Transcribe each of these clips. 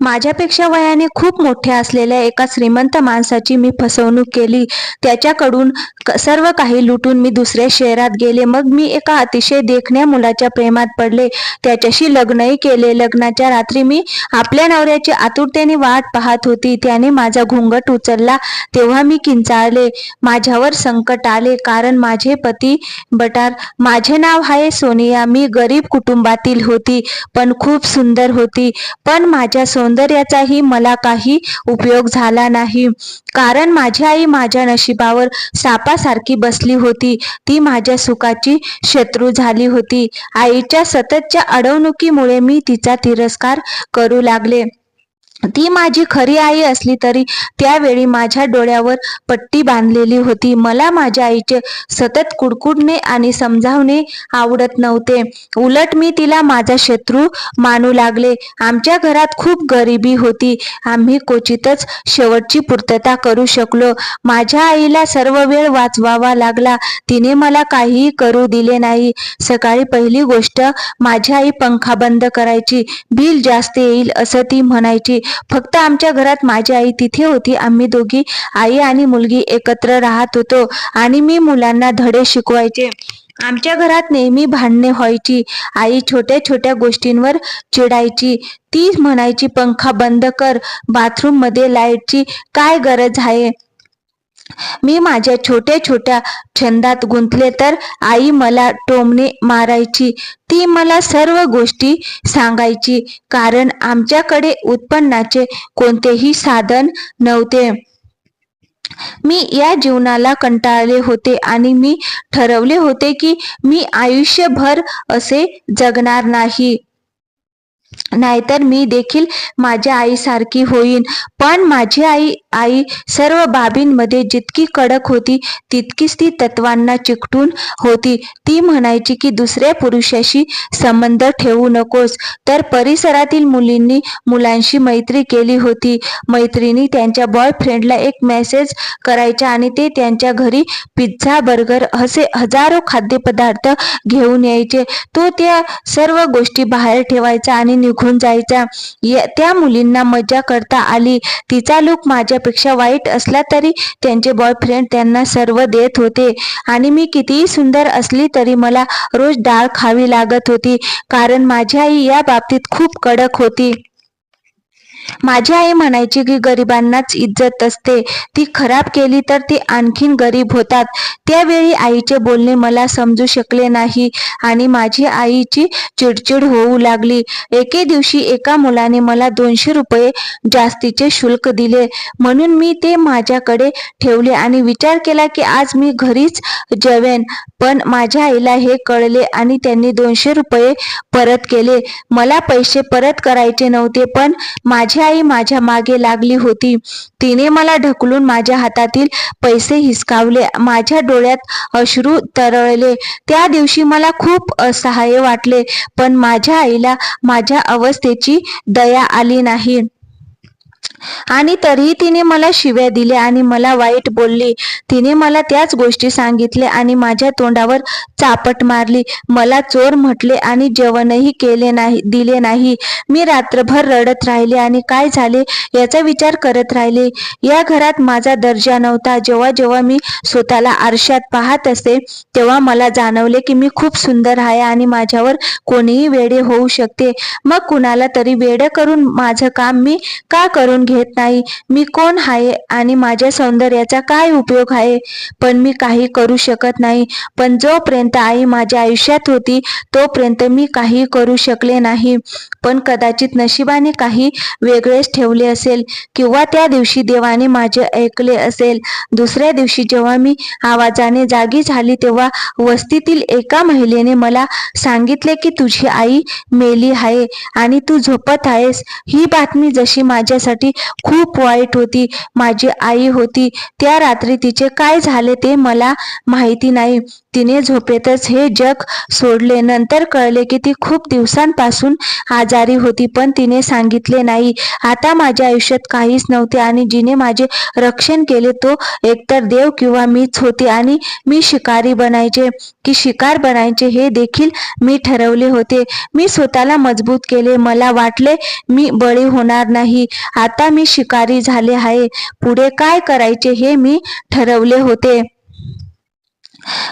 माझ्यापेक्षा वयाने खूप मोठ्या असलेल्या एका श्रीमंत माणसाची मी फसवणूक केली. त्याच्याकडून सर्व काही लुटून मी दुसऱ्या शहरात गेले. मग मी एका अतिशय देखण्या मुलाच्या प्रेमात पडले. त्याच्याशी लग्नही केले. लग्नाच्या रात्री मी आपल्या नवऱ्याची आतुरतेने वाट पाहत होती. त्याने माझा घुंगट उचलला. तेव्हा मी किंचाळले. माझ्यावर संकट आले. कारण माझे पती बटार माझे नाव आहे सोनिया. मी गरीब कुटुंबातील होती पण खूप सुंदर होती. पण माझ्या सोन सौंदर्याचाही मला काही उपयोग झाला नाही. कारण माझी आई माझ्या नशिबावर सापासारखी बसली होती. ती माझ्या सुखाची शत्रू झाली होती. आईच्या सततच्या अडवणुकीमुळे मी तिचा तिरस्कार करू लागले. ती माझी खरी आई असली तरी त्यावेळी माझ्या डोळ्यावर पट्टी बांधलेली होती. मला माझ्या आईचे सतत कुडकुडणे आणि समजावणे आवडत नव्हते. उलट मी तिला माझा शत्रू मानू लागले. आमच्या घरात खूप गरिबी होती. आम्ही क्वचितच शेवटची पूर्तता करू शकलो. माझ्या आईला सर्व वेळ वाचवावा लागला. तिने मला काहीही करू दिले नाही. सकाळी पहिली गोष्ट माझी आई पंखा बंद करायची. बिल जास्त येईल असं ती म्हणायची. फक्त आमच्या घरात माझी आई तिथे होती. आम्ही दोघी आई आणि मुलगी एकत्र राहत होतो आणि मी मुलांना धडे शिकवायचे. आमच्या घरात नेहमी भांडणे व्हायची. आई छोट्या छोट्या गोष्टींवर चिडायची. ती म्हणायची पंखा बंद कर. बाथरूममध्ये लाईटची काय गरज आहे? मी माझ्या छोट्या छोट्या छंदात गुंतले तर आई मला टोमणे मारायची. ती मला सर्व गोष्टी सांगायची कारण आमच्याकडे उत्पन्नाचे कोणतेही साधन नव्हते. मी या जीवनाला कंटाळले होते आणि मी ठरवले होते की मी आयुष्यभर असे जगणार नाही. नाहीतर मी देखील माझ्या आईसारखी होईन. पण माझी आई आई सर्व बाबींमध्ये जितकी कडक होती तितकीच ती तत्वांना चिकटून होती. ती म्हणायची की दुसऱ्या पुरुषाशी संबंध ठेवू नकोस. तर परिसरातील मुलींनी मुलांशी मैत्री केली होती. मैत्रिणी त्यांच्या बॉयफ्रेंडला एक मेसेज करायच्या आणि ते त्यांच्या घरी पिझ्झा बर्गर असे हजारो खाद्यपदार्थ घेऊन यायचे. तो त्या सर्व गोष्टी बाहेर ठेवायचा आणि निघून जायचा. या- त्या मुलींना मजा करता आली. तिचा लुक माझ्यापेक्षा वाईट असला तरी त्यांचे बॉयफ्रेंड त्यांना सर्व देत होते. आणि मी कितीही सुंदर असली तरी मला रोज डाळ खावी लागत होती. कारण माझी आई या बाबतीत खूप कडक होती. माझी आई म्हणायची की गरिबांनाच इज्जत असते. ती खराब केली तर ती आणखीन गरीब होतात. त्यावेळी आईचे बोलणे मला समजू शकले नाही आणि माझी आईची चिडचिड होऊ लागली. एके दिवशी एका मुलाने मला दोनशे रुपये जास्तीचे शुल्क दिले. म्हणून मी ते माझ्याकडे ठेवले आणि विचार केला की आज मी घरीच जेवेन. पण माझ्या आईला हे कळले आणि त्यांनी दोनशे रुपये परत केले. मला पैसे परत करायचे नव्हते पण माझे आई माझ्या मागे लागली होती. तिने मला ढकलून माझ्या हातातील पैसे हिसकावले. माझ्या डोळ्यात अश्रू तरळले. त्या दिवशी मला खूप असहाय्य वाटले पण माझ्या आईला माझ्या अवस्थेची दया आली नाही. आणि तरीही तिने मला शिव्या दिल्या आणि मला वाईट बोलली. तिने मला त्याच गोष्टी सांगितल्या आणि माझ्या तोंडावर चापट मारली. मला चोर म्हटले आणि जेवणही केले नाही दिले नाही. मी रात्रभर रडत राहिले आणि काय झाले याचा विचार करत राहिले. या घरात माझा दर्जा नव्हता. जेव्हा जेव्हा मी स्वतःला आरशात पाहत असे तेव्हा मला जाणवले की मी खूप सुंदर आहे आणि माझ्यावर कोणीही वेडे होऊ शकते. मग कुणाला तरी वेडे करून माझं काम मी का करून घेत नाही. मी कोण आहे आणि माझ्या सौंदर्याचा काय उपयोग आहे? पण मी काही करू शकत नाही. पण जोपर्यंत आई माझ्या आयुष्यात होती तोपर्यंत मी काही करू शकले नाही. पण कदाचित नशिबाने काही वेगळेच ठेवले असेल किंवा त्या दिवशी देवाने माझे ऐकले असेल. दुसऱ्या दिवशी जेव्हा मी आवाजाने जागी झाली तेव्हा वस्तीतील एका महिलेने मला सांगितले की तुझी आई मेली आहे आणि तू झोपत आहेस. ही बातमी जशी माझ्यासाठी खूप वाईट होती. माझी आई होती. त्या रात्री तिचे काय झाले ते मला माहिती नाही. तिने झोपेतच हे जग सोडले. नंतर कळले की ती खूप दिवसांपासून आजारी होती पण तिने सांगितले नाही. आता माझ्या आयुष्यात काहीच नव्हते आणि जिने माझे रक्षण केले तो एकतर देव किंवा मीच होते आणि मी शिकारी बनायचे. की शिकार बनायचे हे देखील मी ठरवले होते. मी स्वतःला मजबूत केले. मला वाटले मी बळी होणार नाही. आता मी शिकारी झाले आहे. पुढे काय करायचे हे मी ठरवले होते.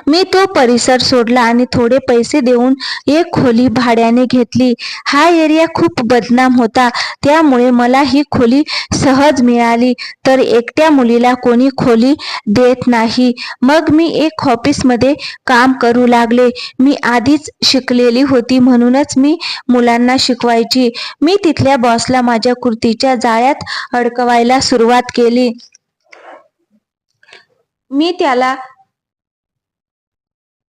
मी तो परिसर सोडला आणि थोडे पैसे देऊन एक खोली भाड्याने घेतली. हा एरिया खूप बदनाम होता. त्यामुळे मला ही खोली सहज मिळाली. तर एकट्या मुलीला कोणी खोली देत नाही. मग मी एक ऑफिसमध्ये काम करू लागले. मी आधीच शिकलेली होती म्हणूनच मी मुलांना शिकवायची. मी तिथल्या बॉसला माझ्या कुर्तीच्या जाळ्यात अडकवायला सुरुवात केली. मी त्याला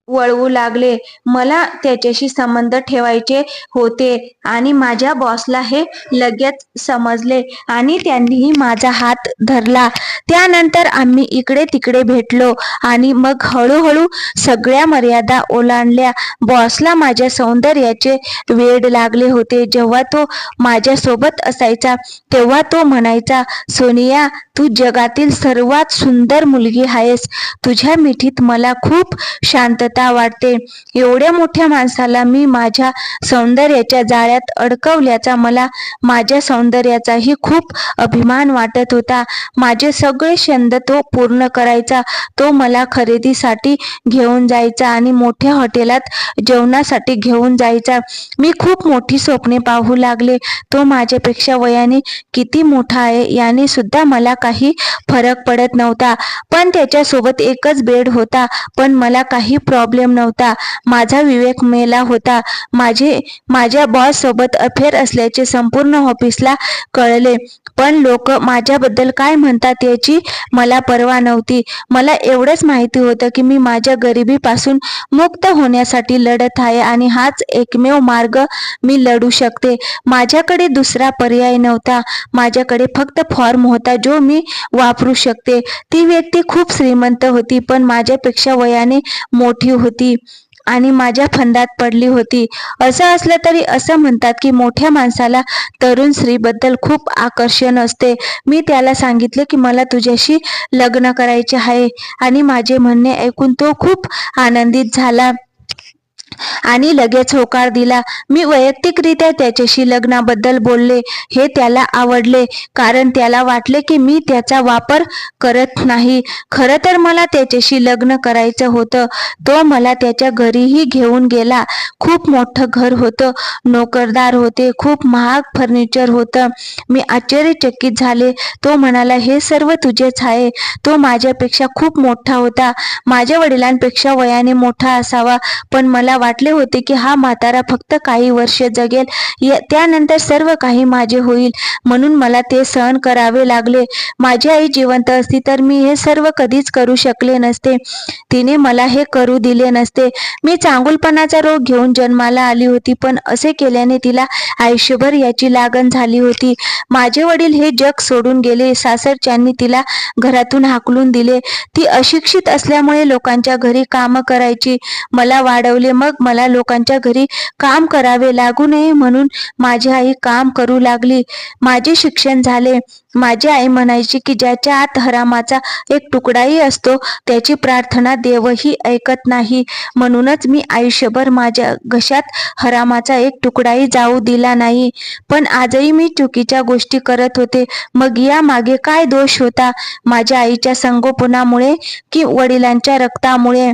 वळवू लागले. मला त्याच्याशी संबंध ठेवायचे होते आणि माझ्या बॉसला हे लगेच समजले आणि त्यांनीही माझा हात धरला. त्यानंतर आम्ही इकडे तिकडे भेटलो आणि मग हळूहळू सगळ्या मर्यादा ओलांडल्या. बॉसला माझ्या सौंदर्याचे वेड लागले होते. जेव्हा तो माझ्यासोबत असायचा तेव्हा तो म्हणायचा सोनिया तू जगातील सर्वात सुंदर मुलगी आहेस. तुझ्या मिठीत मला खूप शांतता वाटते एवढ्या मोठ्या माणसाला मी माझ्या सौंदर्याच्या जाळ्यात अडकवल्याचा मला माझ्या सौंदर्याचाही खूप अभिमान वाटत होता. माझे सगळे छंद तो पूर्ण करायचा तो मला खरेदीसाठी घेऊन जायचा आणि मोठ्या हॉटेलात जेवणासाठी घेऊन जायचा. मी खूप मोठी स्वप्ने पाहू लागले. तो माझ्यापेक्षा वयाने किती मोठा आहे याने सुद्धा मला काही फरक पडत नव्हता. पण त्याच्यासोबत एकच बेड होता. पण मला काही प्रॉब्लेम नव्हता. माझा विवेक मेला होता. माझे माझ्या बॉस सोबत अफेअर असल्याचे संपूर्ण ऑफिसला कळले. पण लोक माझ्याबद्दल काय म्हणतात याची मला पर्वा नव्हती. मला एवढंच माहिती होतं की मी माझ्या गरिबीपासून मुक्त होण्यासाठी लढत आहे आणि हाच एकमेव मार्ग मी लढू शकते. माझ्याकडे दुसरा पर्याय नव्हता. माझ्याकडे फक्त फॉर्म होता जो मी वापरू शकते. ती व्यक्ती खूप श्रीमंत होती पण माझ्यापेक्षा वयाने मोठी होती आणि माझ्या फंदात पडली होती. असं असलं तरी असं म्हणतात की मोठ्या माणसाला तरुण स्त्रीबद्दल खूप आकर्षण असते. मी त्याला सांगितले की मला तुझ्याशी लग्न करायचे आहे. आणि माझे म्हणणे ऐकून तो खूप आनंदित झाला. आणि लगेच होकार दिला. मी वैयक्तिकरित्या त्याच्याशी लग्नाबद्दल बोलले. हे त्याला आवडले कारण त्याला वाटले की मी त्याचा वापर करत नाही. खरं तर मला त्याच्याशी लग्न करायचं होतं. तो मला त्याच्या घरीही घेऊन गेला. खूप मोठं घर होतं. नोकरदार होते. खूप महाग फर्निचर होतं. मी आश्चर्यचकित झाले. तो म्हणाला हे सर्व तुझेच आहे. तो माझ्यापेक्षा खूप मोठा होता. माझ्या वडिलांपेक्षा वयाने मोठा असावा. पण मला वाटले होते की हा म्हातारा फक्त काही वर्ष जगेल. त्यानंतर सर्व काही माझे होईल. म्हणून मला ते सहन करावे लागले. माझी आई जिवंत असती तर मी हे सर्व कधीच करू शकले नसते. तिने मला हे करू दिले नसते. मी चांगुलपणाचा रोग घेऊन जन्माला आली होती पण असे केल्याने तिला आयुष्यभर याची लागण झाली होती. माझे वडील हे जग सोडून गेले. सासरच्यांनी तिला घरातून हाकलून दिले. ती अशिक्षित असल्यामुळे लोकांच्या घरी काम करायची मला वाढवले. मग मला लोकांच्या घरी काम करावे लागू नये म्हणून माझी आई काम करू लागली. माझे शिक्षण झाले. माझी आई म्हणायची की ज्याच्या आत हरामाचा एक तुकडाही असतो त्याची प्रार्थना देवही ऐकत नाही. म्हणूनच मी आयुष्यभर माझ्या घशात हरामाचा एक तुकडाही जाऊ दिला नाही. पण आजही मी चुकीच्या गोष्टी करत होते. मग या मागे काय दोष होता? माझ्या आईच्या संगोपनामुळे की वडिलांच्या रक्तामुळे?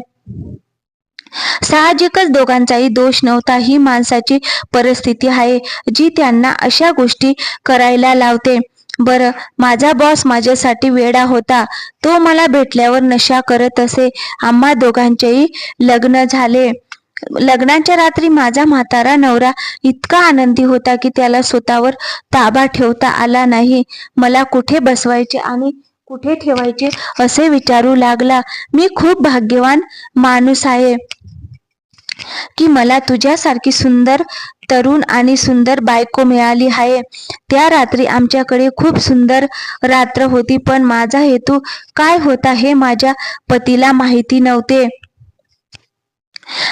साहजिकच दोघांचाही दोष नव्हता. ही माणसाची परिस्थिती आहे जी त्यांना अशा गोष्टी करायला लावते. बरं माझा बॉस माझ्यासाठी वेडा होता. तो मला भेटल्यावर नशा करत असे. आम्हा दोघांचेही लग्न झाले. लग्नाच्या रात्री माझा म्हातारा नवरा इतका आनंदी होता की त्याला स्वतःवर ताबा ठेवता आला नाही. मला कुठे बसवायचे आणि कुठे ठेवायचे असे विचारू लागला. मी खूप भाग्यवान माणूस आहे. की मला तुझ्यासारखी सुंदर तरुण आणि सुंदर बायको मिळाली आहे. त्या रात्री आमच्याकडे खूप सुंदर रात्र होती पण माझा हेतू काय होता हे माझ्या पतीला माहिती नव्हते.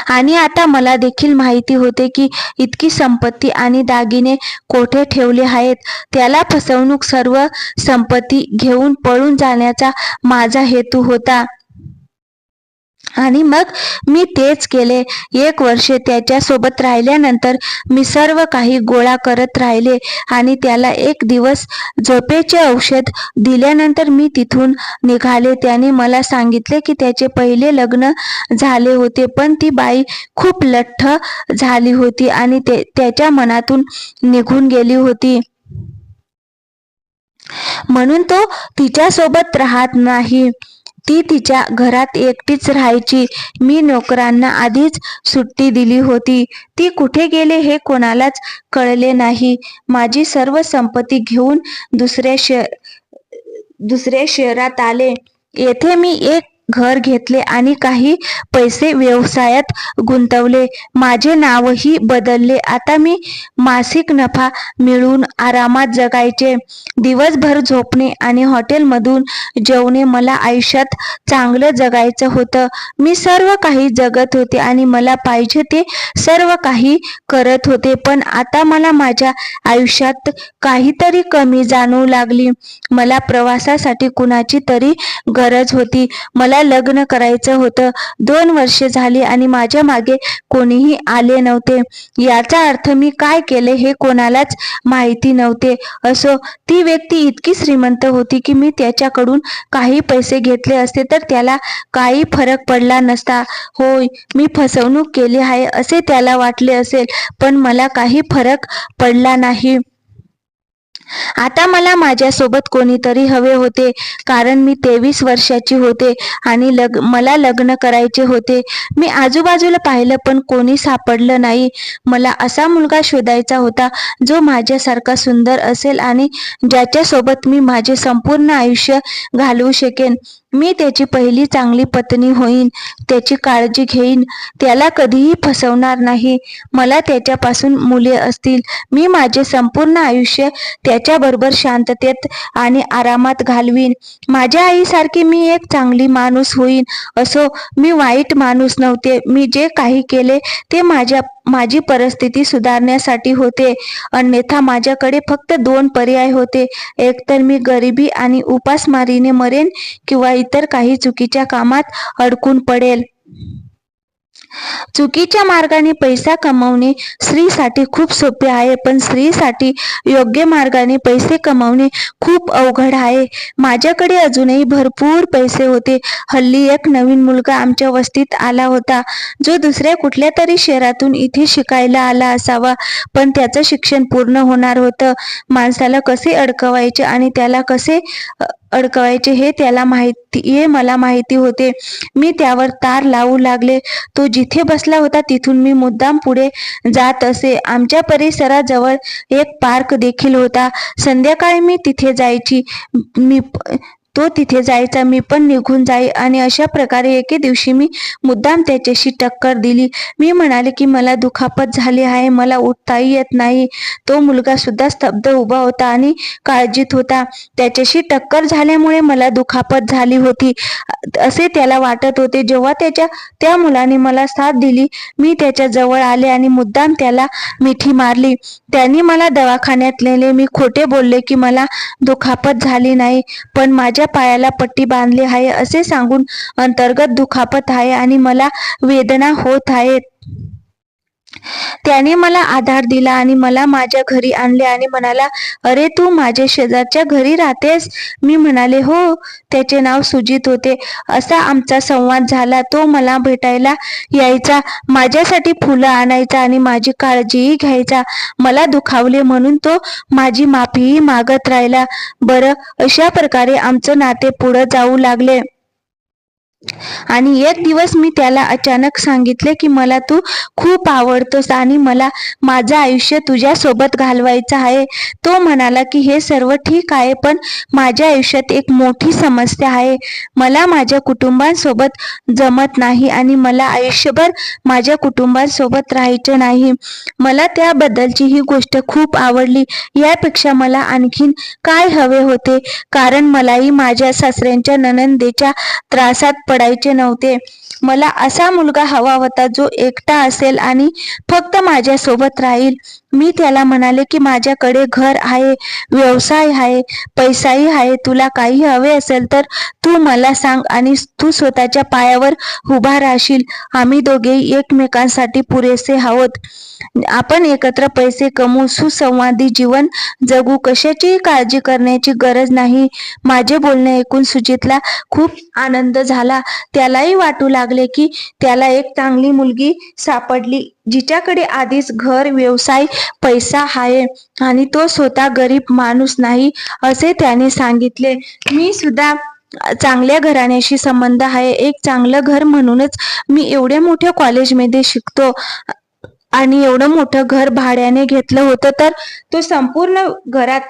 आणि आता मला देखील माहिती होते की इतकी संपत्ती आणि दागिने कोठे ठेवले आहेत. त्याला फसवणूक सर्व संपत्ती घेऊन पळून जाण्याचा माझा हेतू होता. आणि मग मी तेच केले. एक वर्ष त्याच्या सोबत राहिल्यानंतर मी सर्व काही गोळा करत राहिले आणि त्याला एक दिवस झोपेचे औषध दिल्यानंतर मी तिथून निघाले. त्याने मला सांगितले की त्याचे पहिले लग्न झाले होते पण ती बाई खूप लठ्ठ झाली होती आणि ते त्याच्या मनातून निघून गेली होती. म्हणून तो तिच्यासोबत राहत नाही. ती तिच्या घरात एकटीच राहायची. मी नोकरांना आधीच सुट्टी दिली होती. ती कुठे गेले हे कोणालाच कळले नाही. माझी सर्व संपत्ती घेऊन दुसऱ्या शहर दुसऱ्या शहरात आले. येथे मी एक घर घेतले आणि काही पैसे व्यवसायात गुंतवले. माझे नावही बदलले. आता मी मासिक नफा मिळून आरामात जगायचे. दिवसभर झोपणे आणि हॉटेलमधून जेवणे मला आयुष्यात चांगलं जगायचं होतं. मी सर्व काही जगत होते आणि मला पाहिजे ते सर्व काही करत होते. पण आता मला माझ्या आयुष्यात काहीतरी कमी जाणवू लागली. मला प्रवासासाठी कुणाची तरी गरज होती. मला लग्न करायचं होतं. दोन वर्षे झाली आणि माझ्या मागे कोणीही आले नव्हते. याचा अर्थ मी काय केले हे कोणालाच माहिती नव्हते. असो ती व्यक्ती इतकी श्रीमंत होती की मी त्याच्याकडून काही पैसे घेतले असते तर त्याला काही फरक पडला नसता. होय मी फसवणूक केली आहे असे त्याला वाटले असेल पण मला काही फरक पडला नाही. आता मला माझ्यासोबत कोणीतरी हवे होते कारण मी तेवीस वर्षाची होते आणि लग मला लग्न करायचे होते. मी आजूबाजूला पाहिलं पण कोणी सापडलं नाही. मला असा मुलगा शोधायचा होता जो माझ्यासारखा सुंदर असेल आणि ज्याच्यासोबत मी माझे संपूर्ण आयुष्य घालवू शकेन. मी त्याची पहिली चांगली पत्नी होईन त्याची काळजी घेईन त्याला कधीही फसवणार नाही. मला त्याच्यापासून मुले असतील. मी माझे संपूर्ण आयुष्य त्या त्याच्याबरोबर शांततेत आणि आरामात घालवीन. माझ्या आईसारखी मी एक चांगली माणूस होईन असो मी वाईट माणूस नव्हते. मी जे काही केले ते माझ्या माझी परिस्थिती सुधारण्यासाठी होते. अन्यथा माझ्याकडे फक्त दोन पर्याय होते. एकतर मी गरिबी आणि उपासमारीने मरेन किंवा इतर काही चुकीच्या कामात अडकून पडेल. चुकीच्या मार्गाने पैसा कमावणे स्त्रीसाठी खूप सोपे आहे पण स्त्रीसाठी योग्य मार्गाने पैसे कमावणे खूप अवघड आहे. माझ्याकडे अजूनही भरपूर पैसे होते. हल्ली एक नवीन मुलगा आमच्या वस्तीत आला होता जो दुसऱ्या कुठल्या तरी शहरातून इथे शिकायला आला असावा पण त्याचं शिक्षण पूर्ण होणार होतं. माणसाला कसे अडकवायचे आणि त्याला कसे अडकवायचे हे त्याला माहिती हे मला माहिती होते. मी त्यावर तार लावू लागले. तो जिथे बसला होता तिथून मी मुद्दाम पुढे जात असे. आमच्या परिसराजवळ एक पार्क देखील होता. संध्याकाळी मी तिथे जायची. मी तो तिथे जायचा मी पण निघून जाई आणि अशा प्रकारे एके दिवशी मी मुद्दाम त्याच्याशी टक्कर दिली. मी म्हणाले की मला दुखापत झाली आहे मला उठताही येत नाही. तो मुलगा सुद्धा स्तब्ध उभा होता आणि काळजीत होता. त्याच्याशी टक्कर झाल्यामुळे मला दुखापत झाली होती. असे त्याला वाटत होते. जेव्हा त्याच्या त्या मुलाने मला साथ दिली मी त्याच्याजवळ आले आणि मुद्दाम त्याला मिठी मारली. त्यांनी मला दवाखान्यात नेले. मी खोटे बोलले की मला दुखापत झाली नाही पण माझ्या माझ्या पायाला पट्टी बांधली आहे असे सांगून अंतर्गत दुखापत आहे आणि मला वेदना होत आहेत. त्याने मला आधार दिला आणि मला माझ्या घरी आणले आणि म्हणाला अरे तू माझ्या शेजारच्या घरी राहतेस? मी म्हणाले हो त्याचे नाव सुजित होते. असा आमचा संवाद झाला. तो मला भेटायला यायचा. माझ्यासाठी फुलं आणायचा आणि माझी काळजीही घ्यायचा. मला दुखावले म्हणून तो माझी माफीही मागत राहिला. बरं अशा प्रकारे आमचं नाते पुढं जाऊ लागले. आणि एक दिवस मी त्याला अचानक सांगितले की मला तू खूप आवडतोस आणि मला माझं आयुष्य तुझ्या सोबत घालवायचं आहे. तो म्हणाला की हे सर्व ठीक आहे पण माझ्या आयुष्यात एक मोठी समस्या आहे. मला माझ्या कुटुंबांसोबत जमत नाही आणि मला आयुष्यभर माझ्या कुटुंबांसोबत राहायचं नाही. मला त्याबद्दलची ही गोष्ट खूप आवडली. यापेक्षा मला आणखीन काय हवे होते? कारण मलाही माझ्या सासऱ्यांच्या ननंदेच्या त्रासात पडायचे नव्हते. मला असा मुलगा हवा होता जो एकटा असेल आणि फक्त माझ्या सोबत राहील. मी त्याला म्हणाले की माझ्याकडे घर आहे व्यवसाय आहे पैसाही आहे तुला काही हवे असेल तर तू मला सांग आणि तू स्वतःच्या पायावर उभा राहशील. आम्ही दोघे एकमेकांसाठी पुरेसे आहोत. आपण एकत्र पैसे कमवू सुसंवादी जीवन जगू. कशाचीही काळजी करण्याची गरज नाही. माझे बोलणे ऐकून सुजितला खूप आनंद झाला. त्यालाही वाटू लागले की त्याला एक चांगली मुलगी सापडली. जिच्याकडे आधीच घर व्यवसाय पैसा आहे आणि तो स्वतः गरीब माणूस नाही असे त्याने सांगितले. मी सुद्धा चांगल्या घराण्याशी संबंध आहे. एक चांगलं घर म्हणूनच मी एवढ्या मोठ्या कॉलेजमध्ये शिकतो आणि एवढं मोठं घर भाड्याने घेतलं होतं तर तो संपूर्ण घरात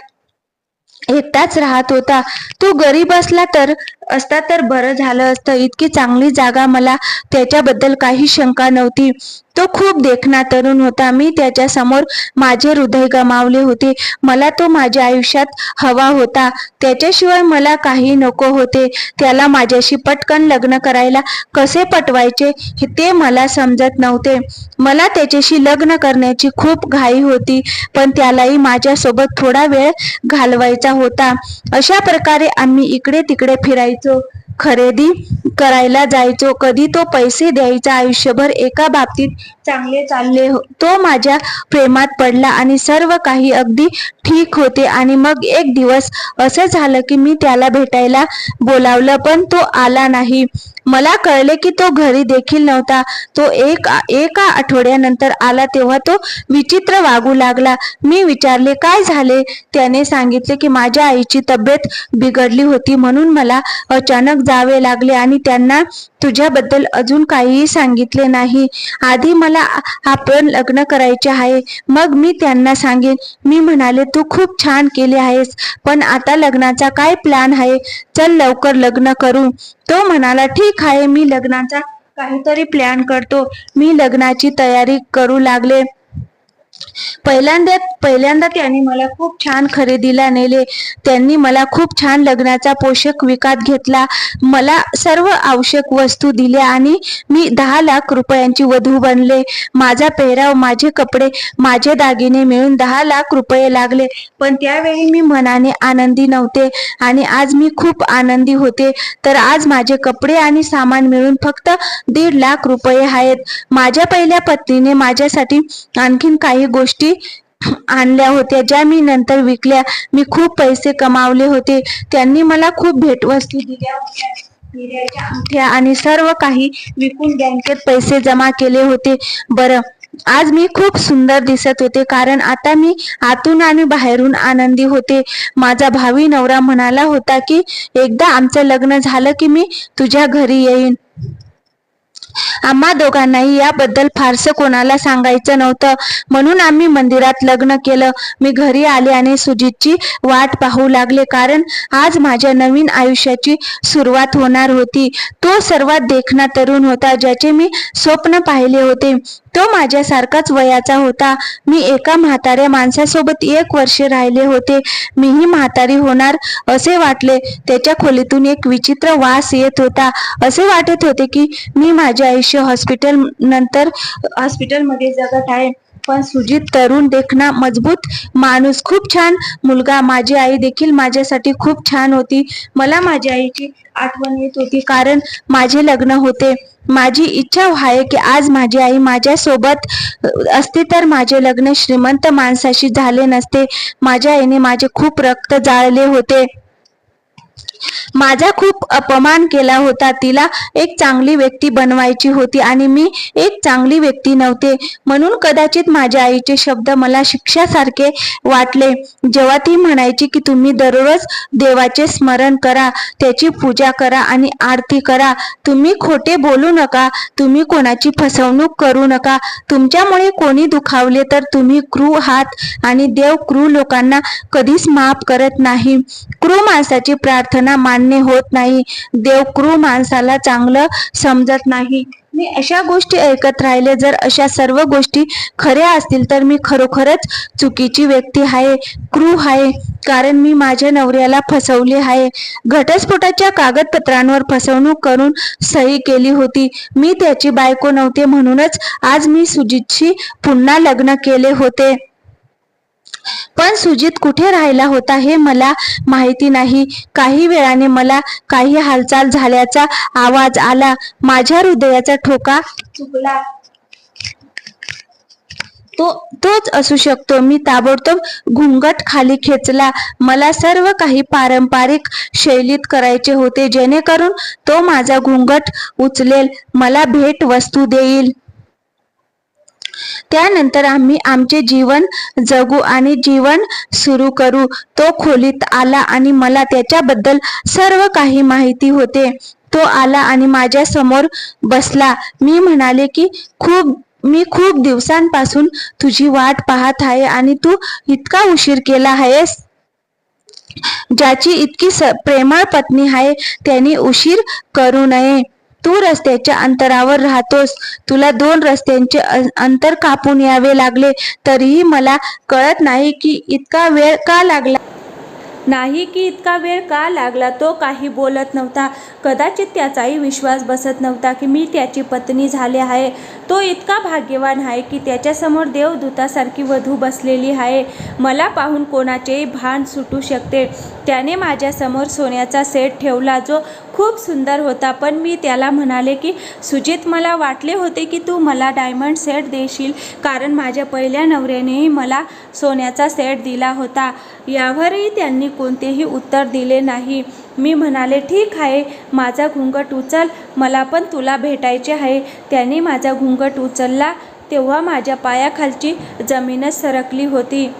एकटाच राहत होता. तो गरीब असला तर असता तर बरं झालं असतं. इतकी चांगली जागा मला त्याच्याबद्दल काही शंका नव्हती. तो खूप देखणा तरुण होता. मी त्याच्यासमोर माझे हृदय गमावले होते. मला तो माझ्या आयुष्यात हवा होता. त्याच्याशिवाय मला काही नको होते. त्याला माझ्याशी पटकन लग्न करायला कसे पटवायचे हे ते मला समजत नव्हते. मला त्याच्याशी लग्न करण्याची खूप घाई होती. पण त्यालाही माझ्यासोबत थोडा वेळ घालवायचा होता. अशा प्रकारे आम्ही इकडे तिकडे फिरायचो. खरेदी करायला जायचो. कधी तो पैसे द्यायचा आयुष्यभर एका बाबतीत चांगले चालले हो- तो माझ्या प्रेमात पडला आणि सर्व काही अगदी ठीक होते आणि मग एक दिवस असं झालं की मी त्याला भेटायला बोलावलं पण तो आला नाही. मला कळले की तो घरी देखील नव्हता. तो एक एका आठवड्यानंतर आला तेव्हा तो विचित्र वागू लागला. मी विचारले काय झाले? त्याने सांगितले की माझ्या आईची तब्येत बिघडली होती म्हणून मला अचानक जावे लागले आणि त्यांना तुझ्याबद्दल अजून काहीही सांगितले नाही. आधी मला आपण लग्न करायचे आहे. मग मी त्यांना सांगेन. मी म्हणाले तू खूप छान केले आहेस पण आता लग्नाचा काय प्लॅन आहे? चल लवकर लग्न करू. तो म्हणाला ठीक आहे मी लग्नाचा काहीतरी प्लॅन करतो. मी लग्नाची तयारी करू लागले. पहिल्यांदा पहिल्यांदा त्यांनी मला खूप छान खरेदीला नेले. त्यांनी मला खूप छान लग्नाचा पोषक विकत घेतला. मला सर्व आवश्यक वस्तू दिल्या आणि मी दहा लाख रुपयांची वधू बनले. माझा पेहराव माझे कपडे माझे दागिने मिळून दहा लाख रुपये लागले. पण त्यावेळी मी मनाने आनंदी नव्हते आणि आज मी खूप आनंदी होते. तर आज माझे कपडे आणि सामान मिळून फक्त दीड लाख रुपये आहेत. माझ्या पहिल्या पत्नीने माझ्यासाठी आणखीन काही गोष्टी गोष्टी आणल्या होत्या ज्या मी नंतर विकल्या. मी खूप पैसे कमावले होते. त्यांनी मला खूप भेटवस्तू दिल्या होत्या. हिऱ्याच्या अंगठ्या आणि सर्व काही विकून बँकेत पैसे जमा केले होते. बरं आज मी खूप सुंदर दिसत होते कारण आता मी आतून आणि बाहेरून आनंदी होते. माझा भावी नवरा म्हणाला होता की एकदा आमचं लग्न झालं की मी तुझ्या घरी येईन. आम्हा दोघांनाही याबद्दल फारसं कोणाला सांगायचं नव्हतं. म्हणून आम्ही मंदिरात लग्न केलं. मी घरी आले आणि सुजितची वाट पाहू लागले. कारण आज माझ्या नवीन आयुष्याची सुरुवात होणार होती. तो सर्वात देखणा तरुण होता ज्याचे मी स्वप्न पाहिले होते. तो माझ्यासारखाच वयाचा होता. मी एका म्हाताऱ्या माणसासोबत एक वर्ष राहिले होते. मीही म्हातारी होणार असे वाटले. त्याच्या खोलीतून एक विचित्र वास येत होता. असे वाटत होते की मी माझ्या माझे आयुष्य हॉस्पिटल नंतर हॉस्पिटलमध्ये जगत आहे. पण सुजित तरुण देखना मजबूत माणूस. खूप छान मुलगा माझी आई देखील माझ्यासाठी खूप छान होती. मला माझ्या आईची आठवण येत होती कारण माझे लग्न होते. माझी इच्छा आहे की आज माझी आई माझ्यासोबत असते तर माझे लग्न श्रीमंत माणसाशी झाले नसते. माझ्या आईने माझे खूप रक्त जाळले होते. माझा खूप अपमान केला होता. तिला एक चांगली व्यक्ती बनवायची होती आणि मी एक चांगली व्यक्ती नव्हते. म्हणून कदाचित माझ्या आईचे शब्द मला शिक्षासारखे वाटले. जेव्हा ती म्हणायची की तुम्ही दररोज देवाचे स्मरण करा त्याची पूजा करा आणि आरती करा तुम्ही खोटे बोलू नका तुम्ही कोणाची फसवणूक करू नका. तुमच्यामुळे कोणी दुखावले तर तुम्ही क्रू आहात आणि देव क्रू लोकांना कधीच माफ करत नाही. क्रू माणसाची प्रार्थना मान्य होत नाही. देव क्रू माणसाला चांगलं समजत नाही. मी अशा गोष्टी ऐकत राहिले. जर अशा सर्व गोष्टी खऱ्या असतील तर मी खरोखरच चुकीची व्यक्ती आहे क्रू आहे. कारण मी माझ्या नवऱ्याला फसवले आहे. घटस्फोटाच्या कागदपत्रांवर फसवणूक करून सही केली होती. मी त्याची बायको नव्हते म्हणूनच आज मी सुजितशी पुन्हा लग्न केले होते. पण सुजित कुठे राहिला होता हे मला माहिती नाही. काही वेळाने मला काही हालचाल झाल्याचा आवाज आला. माझ्या हृदयाचा ठोका चुकला. तो तोच असू शकतो. मी ताबडतोब घुंगट खाली खेचला. मला सर्व काही पारंपरिक शैलीत करायचे होते. जेणेकरून तो माझा घुंगट उचलेल. मला भेट वस्तू देईल. त्यानंतर आम्ही आमचे जीवन जगू आणि जीवन सुरू करू. तो खोलीत आला आणि मला त्याच्याबद्दल सर्व काही माहिती होते. तो आला आणि माझ्यासमोर बसला. मी म्हणाले की खूप मी खूप दिवसांपासून तुझी वाट पाहत आहे आणि तू इतका उशीर केला आहेस. ज्याची इतकी स प्रेमळ पत्नी आहे त्याने उशीर करू नये. तू रस्त्याच्या अंतरावर राहतोस. तुला दोन रस्त्यांचे अं- अंतर कापून यावे लागले तरीही मला कळत नाही की इतका वेळ का लागला. नाही की इतका वेळ का लागला तो काही बोलत नव्हता. कदाचित त्याचाही विश्वास बसत नव्हता की मी त्याची पत्नी झाले आहे. तो इतका भाग्यवान आहे की त्याच्यासमोर देवदूतासारखी वधू बसलेली आहे. मला पाहून कोणाचेही भान सुटू शकते. त्याने माझ्यासमोर सोन्याचा सेट ठेवला जो खूप सुंदर होता. पण मी त्याला म्हणाले की सुजित मला वाटले होते की तू मला डायमंड सेट देशील कारण माझ्या पहिल्या नवऱ्यानेही मला सोन्याचा सेट दिला होता. यावरही त्यांनी कोणतेही उत्तर दिले नाही. मी म्हणाले ठीक आहे माझा घुंगट उचल मला पण तुला भेटायचे आहे. त्यांनी माझा घुंगट उचलला तेव्हा माझ्या पायाखालची जमीनच सरकली होती.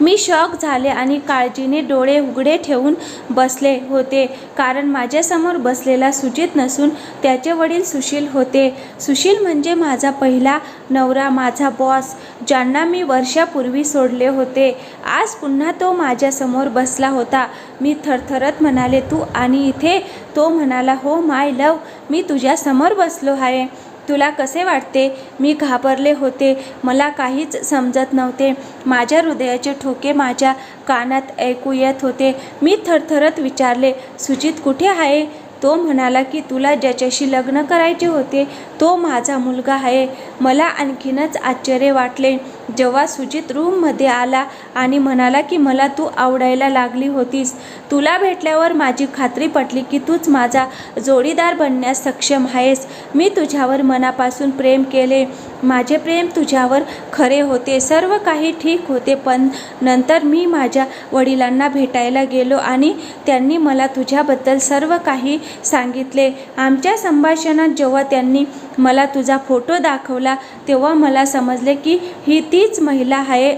मी शॉक झाले आणि काळजीने डोळे उघडे ठेवून बसले होते. कारण माझ्यासमोर बसलेला सुजित नसून त्याचे वडील सुशील होते. सुशील म्हणजे माझा पहिला नवरा माझा बॉस ज्यांना मी वर्षापूर्वी सोडले होते. आज पुन्हा तो माझ्यासमोर बसला होता. मी थरथरत म्हणाले तू आणि इथे? तो म्हणाला हो माय लव मी तुझ्यासमोर बसलो आहे. तुला कसे वाटते? मी घाबरले होते. मला काहीच समजत नव्हते. माझ्या हृदयाचे ठोके माझ्या कानात ऐकू येत होते. मी थरथरत विचारले सुजित कुठे आहे? तो म्हणाला की तुला ज्याच्याशी लग्न करायचे होते तो माझा मुलगा आहे. मला आणखीनच आश्चर्य वाटले. जेव्हा सुजित रूममध्ये आला आणि म्हणाला की मला तू आवडायला लागली होतीस. तुला भेटल्यावर माझी खात्री पटली की तूच माझा जोडीदार बनण्यास सक्षम आहेस. मी तुझ्यावर मनापासून प्रेम केले. माझे प्रेम तुझ्यावर खरे होते. सर्व काही ठीक होते पण नंतर मी माझ्या वडिलांना भेटायला गेलो आणि त्यांनी मला तुझ्याबद्दल सर्व काही सांगितले. आमच्या संभाषणात जेव्हा त्यांनी मला तुझा फोटो दाखवला तेव्हा मला समजले की ही तीच महिला आहे.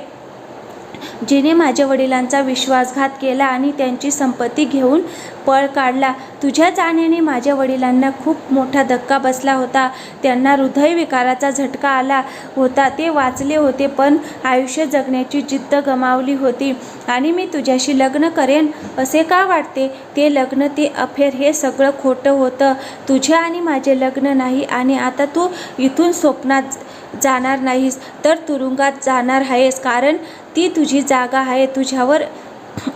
जिने माझ्या वडिलांचा विश्वासघात केला आणि त्यांची संपत्ती घेऊन पळ काढला. तुझ्या जाण्याने माझ्या वडिलांना खूप मोठा धक्का बसला होता. त्यांना हृदयविकाराचा झटका आला होता. ते वाचले होते पण आयुष्य जगण्याची जिद्द गमावली होती. आणि मी तुझ्याशी लग्न करेन असे का वाटते? ते लग्न ते अफेर हे सगळं खोटं होतं. तुझे आणि माझे लग्न नाही आणि आता तू इथून स्वप्नात जाणार नाहीस तर तुरुंगात जाणार आहेस कारण ती तुझी जागा आहे. तुझ्यावर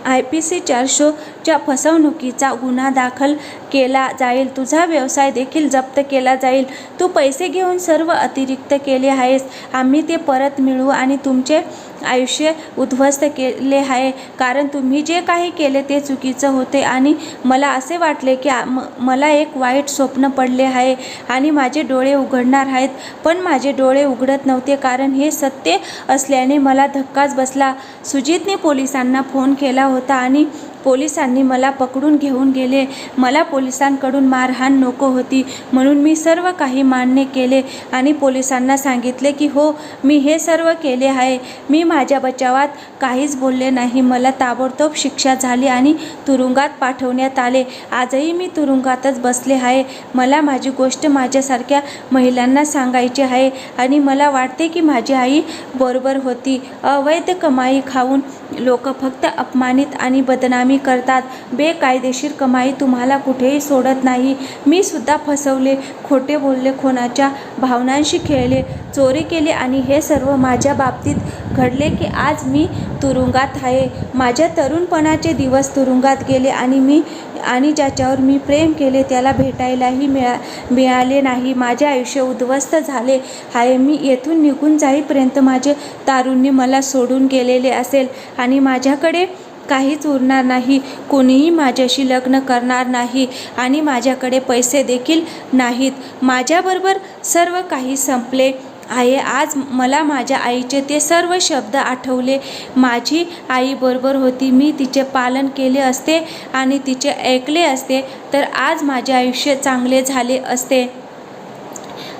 आय पी सी चारशोच्या फसवणुकीचा गुन्हा दाखल केला जाईल. तुझा व्यवसाय देखील जप्त केला जाईल. तू पैसे घेऊन सर्व अतिरिक्त केले आहेस. आम्ही ते परत मिळवू आणि तुमचे आयुष्य उद्ध्वस्त केले आहे. कारण तुम्ही जे काही केले ते चुकीचं होते आणि मला असे वाटले की म- मला एक वाईट स्वप्न पडले आहे आणि माझे डोळे उघडणार आहेत. पण माझे डोळे उघडत नव्हते कारण हे सत्य असल्याने मला धक्काच बसला. सुजितने पोलिसांना फोन केला होता आणि पोलिसांनी मला पकडून घेऊन गेले. मला पोलिसांकडून मारहाण नको होती. म्हणून मी सर्व काही मान्य केले आणि पोलिसांना सांगितले की हो मी हे सर्व केले आहे. मी माझ्या बचावात काहीच बोलले नाही. मला ताबडतोब शिक्षा झाली आणि तुरुंगात पाठवण्यात आले. आजही मी तुरुंगातच बसले आहे. मला माझी गोष्ट माझ्यासारख्या महिलांना सांगायची आहे आणि मला वाटते की माझी आई बरोबर होती. अवैध कमाई खाऊन लोक फक्त अपमानित आणि बदनामी करतात. बेकायदेशीर कमाई तुम्हाला कुठेही सोडत नाही. मी सुद्धा फसवले खोटे बोलले कोणाच्या भावनांशी खेळले चोरी केली आणि हे सर्व माझ्या बाबतीत घडले की आज मी तुरुंगात आहे. माझ्या तरुणपणाचे दिवस तुरुंगात गेले आणि मी आणि ज्याच्यावर मी प्रेम केले त्याला भेटायलाही मिळा मिळाले नाही. माझे आयुष्य उद्ध्वस्त झाले. आहे मी येथून निघून जाईपर्यंत माझे तारुण्य मला सोडून गेलेले असेल आणि माझ्याकडे काहीच उरणार नाही. कोणीही माझ्याशी लग्न करणार नाही आणि माझ्याकडे पैसे देखील नाहीत. माझ्याबरोबर सर्व काही संपले. आहे आज मला माझ्या आईचे ते सर्व शब्द आठवले. माझी आई बरोबर होती. मी तिचे पालन केले असते आणि तिचे ऐकले असते. तर आज माझे आयुष्य चांगले झाले असते.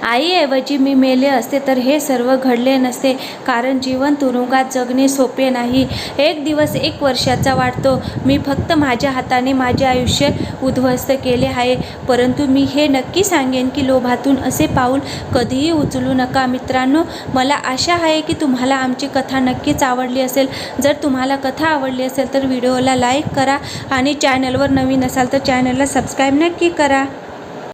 आईऐवजी मी मेले असते तर हे सर्व घडले नसते कारण जीवन तुरुंगात जगणे सोपे नाही. एक दिवस एक वर्षाचा वाटतो मी फक्त माझ्या हाताने माझे आयुष्य उद्ध्वस्त केले आहे. परंतु मी हे नक्की सांगेन की लोभातून असे पाऊल कधीही उचलू नका. मित्रांनो मला आशा आहे की तुम्हाला आमची कथा नक्कीच आवडली असेल. जर तुम्हाला कथा आवडली असेल तर व्हिडिओला लाईक करा आणि चॅनलवर नवीन असाल तर चॅनलला सबस्क्राईब नक्की करा.